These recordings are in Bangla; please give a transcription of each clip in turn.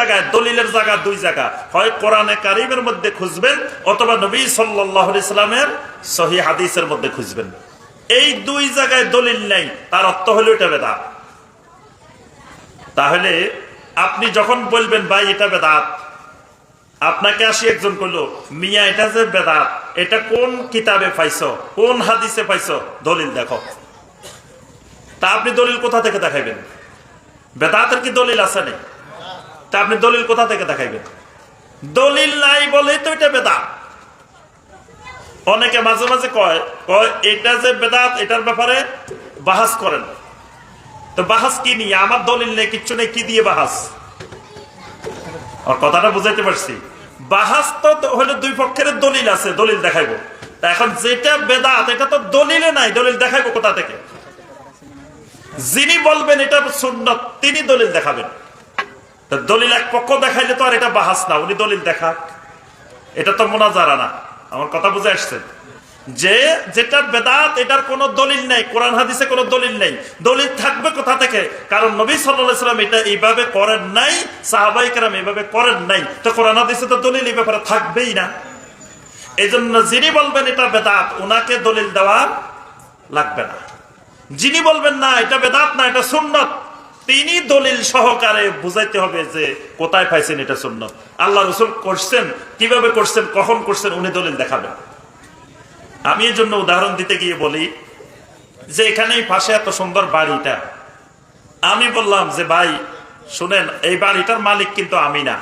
জায়গায়, দলিলের জায়গা দুই জায়গা হয় কোরআনে কারিমের মধ্যে খুঁজবেন অথবা নবী সাল্লাহ সহি হাদিসের মধ্যে খুঁজবেন। এই দুই জায়গায় দলিল নেই, তার অর্থ হলো এটা বেদা তাহলে আপনি যখন বলবেন, ভাই, এটা বেদাত। আপনাকে আসি একজন কইলো, মিয়া, এটা যে বেদাত, এটা কোন কিতাবে পাইছো? কোন হাদিসে পাইছো? দলিল দেখো। তা আপনি দলিল কোথা থেকে দেখাইবেন? বেদাতের কি দলিল আছে নেই তা আপনি দলিল কোথা থেকে দেখাইবেন? দলিল নাই বলেই তো এটা বেদাত। অনেকে মাঝে মাঝে কয় কয়, এটা যে বেদাত, এটার ব্যাপারে বাহাস করেন। তো বাহাস কি নিয়ে? আমার দলিল নেই, কিচ্ছু নেই, কি দিয়ে বাহাস? কথাটা বুঝাইতে পারছি। বাহাস তো হলে দুই পক্ষের দলিল আছে, দলিল দেখাইবো। এখন যেটা বেদাত, এটা তো দলিলে নাই, দলিল দেখাইবো কোথা থেকে? যিনি বলবেন এটা সুন্নত, তিনি দলিল দেখাবেন। দলিল এক পক্ষ দেখাইলে তো আর এটা বাহাস না, উনি দলিল দেখাক। এটা তো মনে মোনাজারা না, আমার কথা বুঝে আসছেন। যে যেটা বেদাত, এটার কোনো দলিল নেই, কোরআন হাদিসে কোনো দলিল নেই। দলিল থাকবে কোথা থেকে? কারণ নবী সাল্লাম এটা এইভাবে করেন নাই, সাহাবাই কেরাম এইভাবে করেন নাই। তো কোরআন হাদিসে তো দলিল এই ব্যাপারে থাকবেই না। এই জন্য যিনি বলবেন এটা বেদাত ওনাকে দলিল দেওয়া লাগবে না। যিনি বলবেন না, এটা বেদাত না, এটা সুন্নত। তিনি দলিল সহকারে বুঝাইতে হবে যে কোথায় পাইছেন এটা শূন্য আল্লাহ রসুল করছেন, কীভাবে করছেন, কখন করছেন, উনি দলিল দেখাবেন। আমি এর জন্য উদাহরণ দিতে গিয়ে বলি যে এখানে পাশে এত সুন্দর বাড়িটা। আমি বললাম যে, ভাই, শুনেন, এই বাড়িটার মালিক কিন্তু আমি না।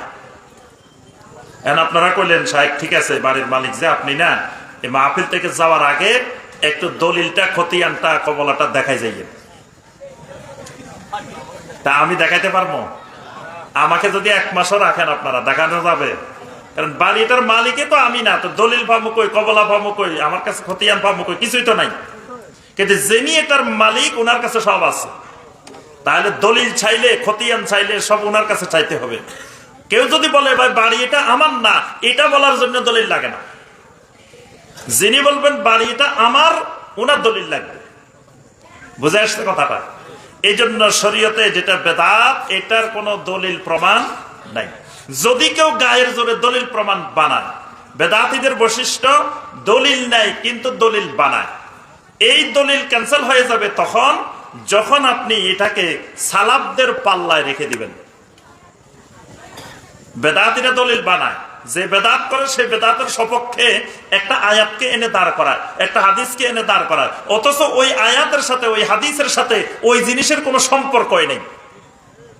আপনারা কইলেন, সাহেব, ঠিক আছে বাড়ির মালিক যে আপনি না, এই মাহফিল থেকে যাওয়ার আগে একটু দলিলটা, খতিয়ানটা কমলাটা দেখাই যাইয়ে তা আমি দেখাইতে পারব? আমাকে যদি এক মাসও রাখেন আপনারা, দেখানো যাবে। কারণ বাড়িটার মালিকে তো আমি না, তো দলিল পাবো কই, কবলা পাবো কই, আমার কাছে খতিয়ান পাবো কই, কিছুই তো নাই। কিন্তু যিনি এটার মালিক ওনার কাছে সব আছে। তাহলে দলিল চাইলে, খতিয়ান চাইলে সব ওনার কাছে চাইতে হবে। কেউ যদি বলে, ভাই বাড়ি এটা আমার না, এটা বলার জন্য দলিল লাগে না। যিনি বলবেন বাড়ি এটা আমার ওনার দলিল লাগবে। বুঝে আসছে কথাটা? এই জন্য শরীয়তে যেটা বেদাত, এটার কোনো দলিল প্রমাণ নাই। যদি কেউ গায়ের জোরে দলিল প্রমাণ বানায়, বেদাতিদের বৈশিষ্ট্য, দলিল নাই কিন্তু দলিল বানায়। এই দলিল ক্যান্সেল হয়ে যাবে তখন, যখন আপনি এটাকে সালাবদের পাল্লায় রেখে দিবেন। বেদাতিরা দলিল বানায়। যে বেদাত করে সে বেদাতের সপক্ষে একটা আয়াতকে এনে দাঁড় করায়, একটা হাদিসকে এনে দাঁড় করায়। অথচ ওই আয়াতের সাথে, ওই হাদিসের সাথে ওই জিনিসের কোনো সম্পর্কই নেই।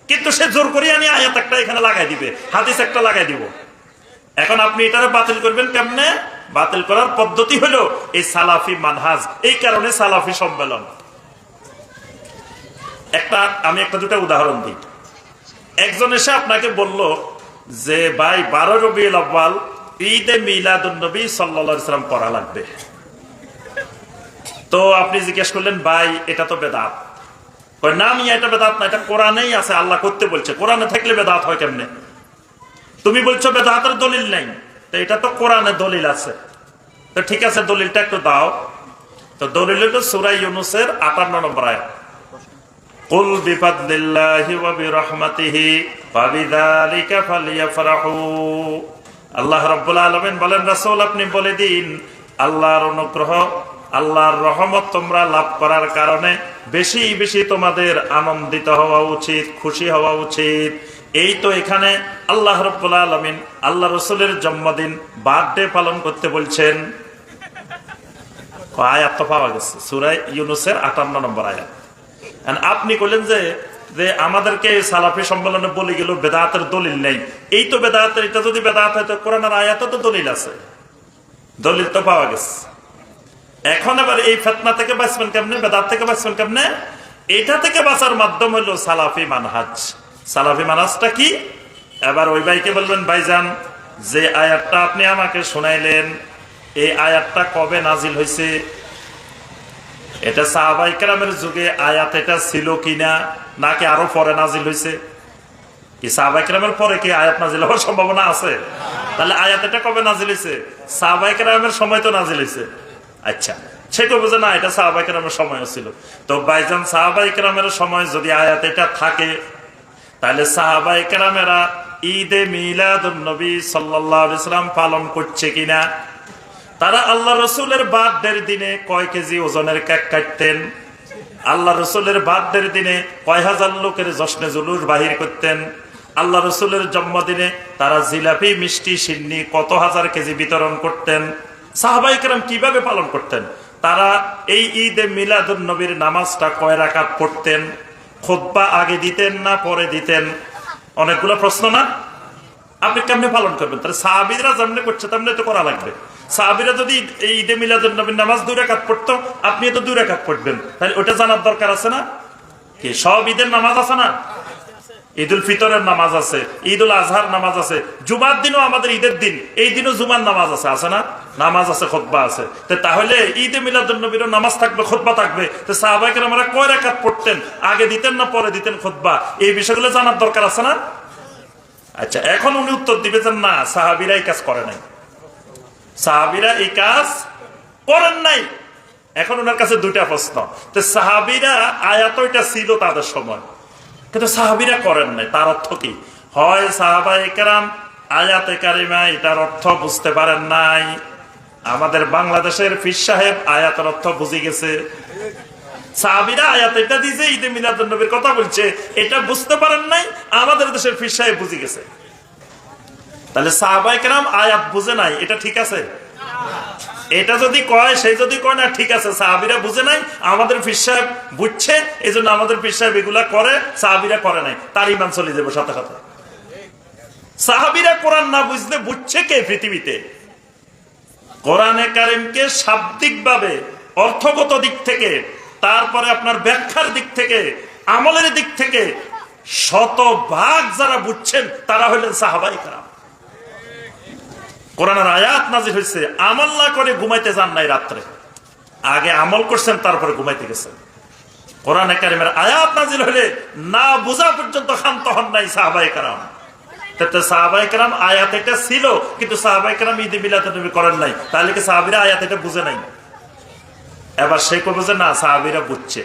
কিন্তু সে জোর করিয়ে আনি আয়াত একটা এখানে লাগাই দিবে, হাদিস একটা লাগাই দিব। এখন আপনি এটারে বাতিল করবেন কেমনে? বাতিল করার পদ্ধতি হলো এই সালাফি মানহাজ, এই কারণে সালাফি সম্মেলন। একটা, আমি একটা দুটা উদাহরণ দিই। একজন এসে আপনাকে বলল যে ভাই বারো রবিউল আব্বাল ঈদে মিলাদুল নবী সাল্লাম করা লাগবে। তো আপনি জিজ্ঞেস করলেন, ভাই, এটা তো বেদাত। না মিয়া, এটা বেদাত না, এটা কোরআনেই আছে, আল্লাহ করতে বলছে। কোরআনে থাকলে বেদাত হয় কেমনে? তুমি বলছো বেদাতের দলিল নেই, তো এটা তো কোরআনে দলিল আছে। তো ঠিক আছে, দলিলটা একটু দাও। তো দলিল সুরাই ইউনুসের আটান্ন নম্বর আয়াত। কুল বিফাদলিল্লাহি ওয়া বিরহমাতিহি ফাবিযালিকা ফালিয়াফরাহু। আল্লাহ রাব্বুল আলামিন বলেন, রাসূল আপনি বলে দিন, আল্লাহর অনুগ্রহ, আল্লাহর রহমত তোমরা লাভ করার কারণে বেশি বেশি তোমাদের আনন্দিত হওয়া উচিত, খুশি হওয়া উচিত। এই তো এখানে আল্লাহ রব্বুল আলমিন আল্লাহ রসুলের জন্মদিন বার্থডে পালন করতে বলছেন। আয়াত তো পাওয়া গেছে? সুরাই ইউনুসের আটান্ন নম্বর আয়াত। আপনি কইলেন যে যে আমাদেরকে সালাফি সম্মেলনে বলে গেল, বেদাতের দলিল নেই। এই তো বেদাতের, এটা যদি বেদাত হয়, তো কোরআনের আয়াতে তো দলিল আছে। দলিল তো পাওয়া গেছে। এখন আবার এই ফেতনা থেকে বাঁচবেন কেমনে? বেদাত থেকে বাঁচবেন কেমনে? এটা থেকে বাঁচার মাধ্যম হলো সালাফি মানহাজ। সালাফি মানহাজটা কি? এবার ওই ভাইকে বলবেন, ভাইজান, যে আয়াতটা আপনি আমাকে শোনাইলেন, এই আয়াতটা কবে নাজিল হয়েছে? এটা সাহাবাই কেরামের যুগে আয়াত এটা ছিল কিনা, নাকি আরও পরে নাজিল হয়েছে কি সাহাবাই কেরামের পরে কি আয়াত নাজিল হওয়ার সম্ভাবনা আছে? তাহলে আয়াত এটা কবে নাজিল হয়েছে সাহাবাই কেরামের সময় তো নাজিল হয়েছে আচ্ছা সে কবে যে না, এটা সাহাবাই কেরামের সময়ও ছিল। তো বাইজান সাহাবাই কেরামের সময় যদি আয়াত এটা থাকে, তাহলে সাহাবাই কেরামেরা ঈদে মিলাদ নবী সাল্লাম পালন করছে কিনা? তারা আল্লাহ রসুলের বার্থডের দিনে কয় কেজি ওজনের কেক কাটতেন? আল্লাহ রসুলের বার্থডের দিনে কয় হাজার লোকের জশ্নে জুলুস বাহির করতেন? আল্লাহ রসুলের জন্মদিনে তারা জিলাপি, মিষ্টি, সিন্নি কত হাজার কেজি বিতরণ করতেন? সাহবাইকরাম কীভাবে পালন করতেন? তারা এই ঈদে মিলাদুল নবীর নামাজটা কয় রাকাত পড়তেন? খোদ্া আগে দিতেন না পরে দিতেন? অনেকগুলো প্রশ্ন না? আপনি কেমনে পালন করবেন? তাহলে সাহাবিরা যেমনি করছে, তেমনি তো করা লাগবে। সাহাবিরা যদি ঈদে মিলাদুল নবীর নামাজ দুই রাকাত পড়তো, আপনি তো দুই রাকাত পড়বেন। তাহলে ওটা জানার দরকার আছে না? কি, সব ঈদের নামাজ আছে না? ঈদুল ফিতরের নামাজ আছে, ঈদুল আজহার নামাজ আছে, জুমার দিনও আমাদের ঈদের দিন, এই দিনও জুমার নামাজ আছে আছে না? নামাজ আছে খোদবা আছে। তাহলে ঈদে মিলাদুল নবীর নামাজ থাকবে খোদবা থাকবে। তো সাহাবাহিকের আমরা কয় রেখাত পড়তেন? আগে দিতেন না, পরে দিতেন খোদবা এই বিষয়গুলো জানার দরকার আছে না? আচ্ছা এখন উনি উত্তর দিবে যে না সাহাবিরা এই কাজ করে নাই। সাহাবিরা এই কাজ করেন নাই। এখন ওনার কাছে দুইটা প্রশ্ন। তো সাহাবিরা আয়াত এটা ছিল তাদের সময়, কিন্তু সাহাবিরা করেন নাই। তার অর্থ কি? হয় সাহাবা একরাম আয়াতে কারিমা, এটার অর্থ বুঝতে পারেন নাই। আমাদের বাংলাদেশের ফির সাহেব আয়াতের অর্থ বুঝে গেছে। সাহাবিরা আয়াত এটা দিয়েছে ঈদে কথা বলছে, এটা বুঝতে পারেন নাই, আমাদের দেশের বুঝে গেছে। তাহলে আয়াত বুঝে নাই, এটা ঠিক আছে? এটা যদি কয় যদি কয় না, ঠিক আছে, সাহাবিরা বুঝে নাই, আমাদের ফির সাহেব বুঝছে এই জন্য আমাদের ফির সাহেব এগুলা করে, সাহাবিরা করে নাই, তার ইমান চলে যাবে সাথে সাথে। সাহাবিরা কোরআন না বুঝলে বুঝছে কে পৃথিবীতে? কোরআনে কারিমকে শাব্দিক ভাবে অর্থগত দিক থেকে তারপরে আপনার ব্যাখ্যার দিক থেকে, আমলের দিক থেকে শতভাগ যারা বুঝছেন, তারা হলেন সাহাবাই কারাম। কোরআনের আয়াত নাজির হয়েছে, আমল না করে ঘুমাইতে যান নাই রাত্রে। আগে আমল করছেন, তারপরে ঘুমাইতে গেছেন। কোরআন কারিমের আয়াত নাজির হলে না বোঝা পর্যন্ত শান্ত হন নাই সাহাবাই কারাম। সাহাবাই কারাম আয়াত এটা ছিল, কিন্তু সাহাবাই কারাম ঈদ নবী করেন নাই। তাহলে কি সাহাবিরা আয়াত এটা বুঝে নাই? এবার সে করবে যে না সাহাবিরা বুঝছে।